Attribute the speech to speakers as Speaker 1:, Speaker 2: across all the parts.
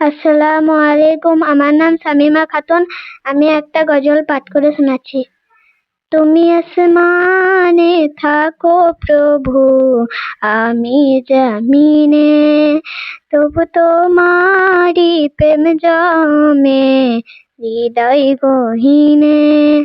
Speaker 1: আসসালামু আলাইকুম। আমার নাম সামিমা খাতুন। আমি একটা গজল পাঠ করে শোনাচ্ছি। তুমি আসমানে থাকো প্রভু, আমি জমিনে। তবু তোমারি প্রেম জমে, হৃদয় গহিনে।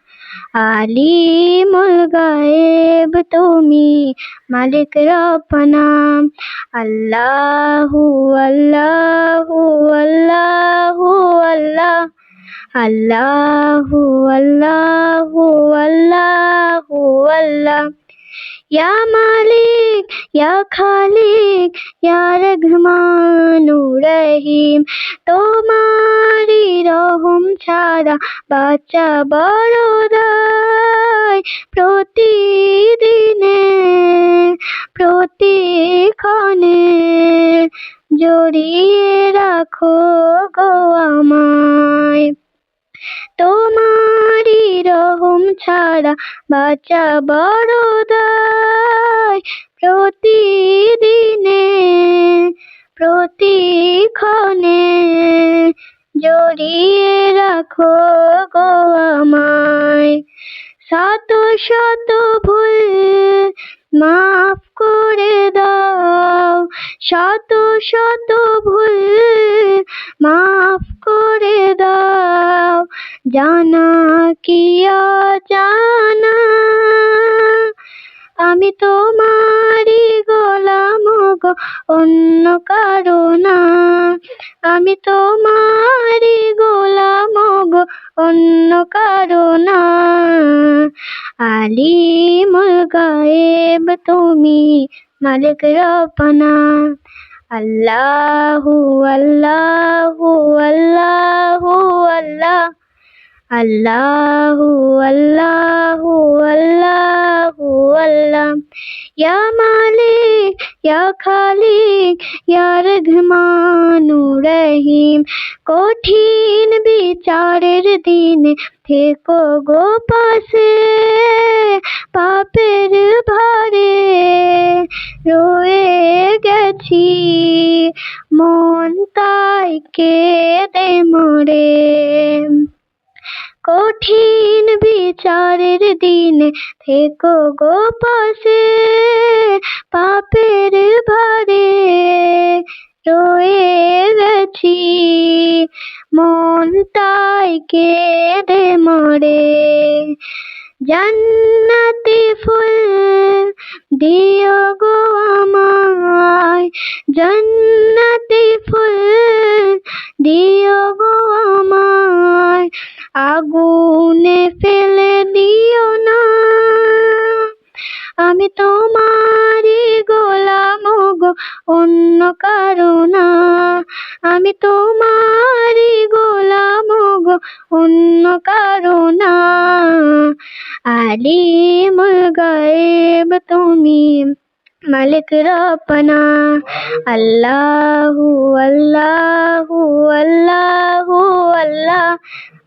Speaker 1: না আলিমুল গায়েব তুমি মালিক রপনা আল্লাহু আল্লাহু আল্লাহু আল্লাহ আল্লাহু আল্লাহু আল্লাহু আল্লাহ ইয়া মালিক ইয়া খালিক ইয়া রহমানু রহিম তোমারি রহম ছাড়া বাচ্চা বড় প্রতিদিনে প্রতিক্ষণে জড়িয়ে রাখো গো আমায় ছাড়া বাচ্চা বড় প্রতিদিনে, প্রতিক্ষণে জড়িয়ে রাখো গো আমায়। শত শত ভুল মাফ করে দাও। শত শত ভুল মাফ করে দাও। জানা কি জানা আমি তোমারই গোলাম গো, অন্য কারও না। আমি তোমারই গোলাম গো, অন্য কারও না। আলিমুল গায়েব তুমি মালিক রপনা। আল্লাহু আল্লাহু আল্লাহু, আল্লাহ। আল্লাহু আল্লাহু আল্লাহু আল্লাহ ইয়া মালিক, ইয়া খালিক, ইয়া রহমানু রহিম। কঠিন বিচারের দিনে থেকো গো পাশে, পাপের ভারে রয়ে গেছি। মন তাই কেঁদে মরে। কঠিন বিচারের দিনে থেকো গো পাশে, পাপের ভারে রয়ে গেছি। মন তাই কেঁদে মরে। জান্নাতি ফুল দিও গো আমায়, জান্নাতি আগুনে ফেলে দিও না। আমি তোমারই গোলাম গো, অন্য কারও না। আমি তোমারই গোলাম গো, অন্য কারও না। আলিমুল গায়েব তুমি মালিক রপনা। আল্লাহু আল্লাহু আল্লাহু। আল্লাহ,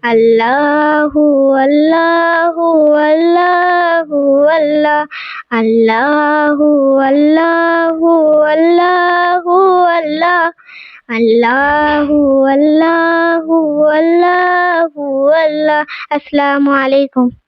Speaker 1: আল্লাহু আল্লাহু আল্লাহু আল্লাহ, আল্লাহু আল্লাহু আল্লাহু আল্লাহ, আল্লাহু আল্লাহু আল্লাহু আল্লাহ। আসসালামু আলাইকুম।